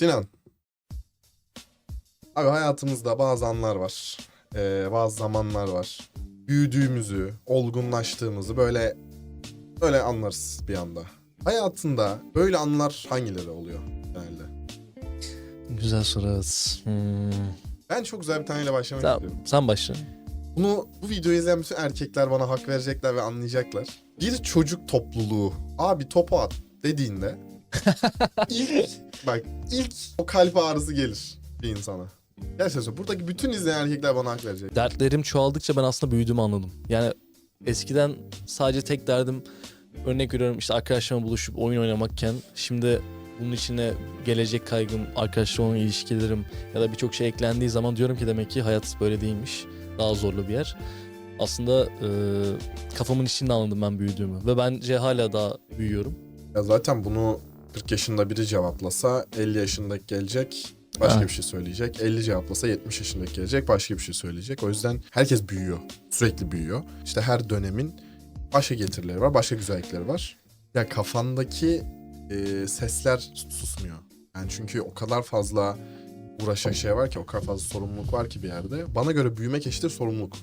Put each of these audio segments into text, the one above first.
Sinan. Abi hayatımızda bazı anlar var. Ee, bazı zamanlar var. Büyüdüğümüzü, olgunlaştığımızı böyle böyle anlarız bir anda. Hayatında böyle anlar hangileri oluyor genelde? Güzel soru evet. Hmm. Ben çok güzel bir taneyle başlamak Tamam, istiyorum. sen başla. Bunu bu videoyu izleyen bütün erkekler bana hak verecekler ve anlayacaklar. Bir çocuk topluluğu abi topu at dediğinde ilk bak ilk o kalp ağrısı gelir bir insana. Gerçekten. Buradaki bütün izleyen erkekler bana hak verecek. Dertlerim çoğaldıkça ben aslında büyüdüğümü anladım. Yani eskiden sadece tek derdim örnek veriyorum işte arkadaşlarımla buluşup oyun oynamakken şimdi bunun içine gelecek kaygım, arkadaşlarımla ilişkilerim ya da birçok şey eklendiği zaman diyorum ki demek ki hayat böyle değilmiş. Daha zorlu bir yer. Aslında e, kafamın içinde anladım ben büyüdüğümü ve bence hala daha büyüyorum. Ya zaten bunu 40 yaşında biri cevaplasa 50 yaşındaki gelecek başka Evet. bir şey söyleyecek. 50 cevaplasa 70 yaşındaki gelecek başka bir şey söyleyecek. O yüzden herkes büyüyor. Sürekli büyüyor. İşte her dönemin başka getirileri var, başka güzellikleri var. Ya kafandaki e, sesler susmuyor. Yani çünkü o kadar fazla uğraşan şey var ki, o kadar fazla sorumluluk var ki bir yerde. Bana göre büyümek eşittir sorumluluk.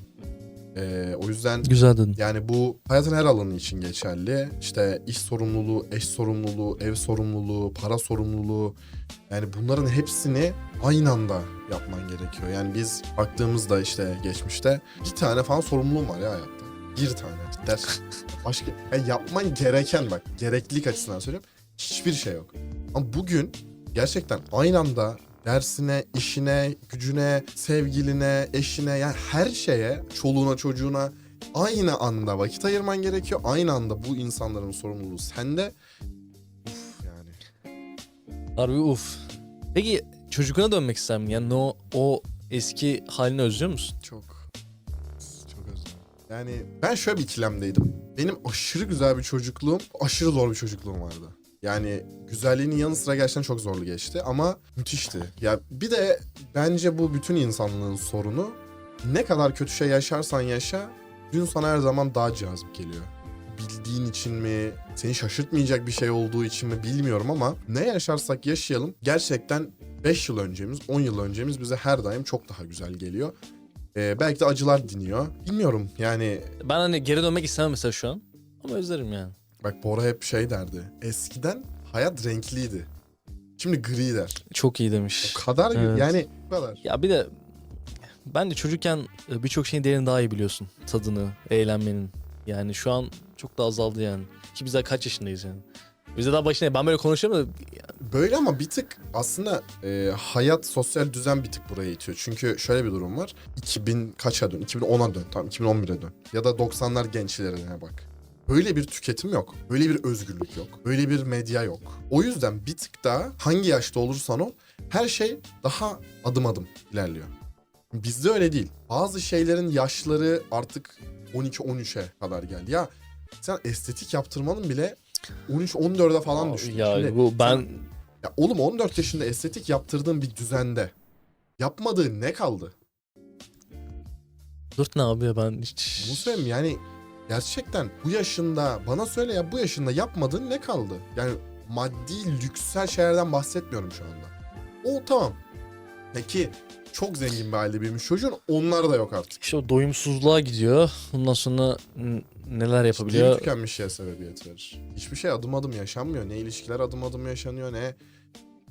E, o yüzden Güzel dedin. yani bu hayatın her alanı için geçerli. İşte iş sorumluluğu, eş sorumluluğu, ev sorumluluğu, para sorumluluğu. Yani bunların hepsini aynı anda yapman gerekiyor. Yani biz baktığımızda işte geçmişte bir tane falan sorumluluğum var ya hayatta. Bir tane. Ders. Başka yani yapman gereken bak gereklilik açısından söylüyorum. Hiçbir şey yok. Ama bugün gerçekten aynı anda dersine, işine, gücüne, sevgiline, eşine yani her şeye, çoluğuna, çocuğuna aynı anda vakit ayırman gerekiyor. Aynı anda bu insanların sorumluluğu sende. Uf yani. Harbi uf. Peki çocukluğuna dönmek ister misin? Yani o, o eski halini özlüyor musun? Çok çok özledim. Yani ben şöyle bir ikilemdeydim. Benim aşırı güzel bir çocukluğum, aşırı zor bir çocukluğum vardı. Yani güzelliğinin yanı sıra gerçekten çok zorlu geçti ama müthişti. Ya bir de bence bu bütün insanlığın sorunu. Ne kadar kötü şey yaşarsan yaşa, gün sana her zaman daha cazip geliyor. Bildiğin için mi, seni şaşırtmayacak bir şey olduğu için mi bilmiyorum ama ne yaşarsak yaşayalım gerçekten 5 yıl öncemiz, 10 yıl öncemiz bize her daim çok daha güzel geliyor. Ee, belki de acılar diniyor. Bilmiyorum yani Ben hani geri dönmek istemem mesela şu an. Ama özlerim yani. Bak Bora hep şey derdi. Eskiden hayat renkliydi. Şimdi gri der. Çok iyi demiş. O kadar Evet. yani bu kadar. Ya bir de ben de çocukken e, birçok şeyin değerini daha iyi biliyorsun. Tadını, eğlenmenin. Yani şu an çok da azaldı yani. Ki biz daha kaç yaşındayız yani. Biz de daha başına ben böyle konuşuyorum da Böyle ama bir tık aslında e, hayat, sosyal düzen bir tık buraya itiyor. Çünkü şöyle bir durum var. 2000 kaça dön? 2010'a dön. Tamam 2011'e dön. Ya da 90'lar gençlerine bak. Böyle bir tüketim yok. Böyle bir özgürlük yok. Böyle bir medya yok. O yüzden bir tık daha hangi yaşta olursan ol her şey daha adım adım ilerliyor. Bizde öyle değil. Bazı şeylerin yaşları artık 12-13'e kadar geldi. Ya sen estetik yaptırmanın bile 13-14'e falan düştü. ya Şimdi bu ben sen- ya oğlum 14 yaşında estetik yaptırdığın bir düzende yapmadığın ne kaldı? Dört ne abi ya ben hiç söyleyeyim yani gerçekten bu yaşında bana söyle ya bu yaşında yapmadığın ne kaldı? Yani maddi lüksel şeylerden bahsetmiyorum şu anda. O tamam. Peki çok zengin bir aile büyümüş çocuğun onlar da yok artık. işte o doyumsuzluğa gidiyor. Ondan sonra neler Ciddi yapabiliyor? tükenmiş şeye sebebiyet verir. Hiçbir şey adım adım yaşanmıyor. Ne ilişkiler adım adım yaşanıyor ne...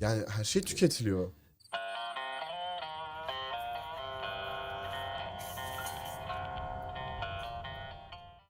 Yani her şey tüketiliyor.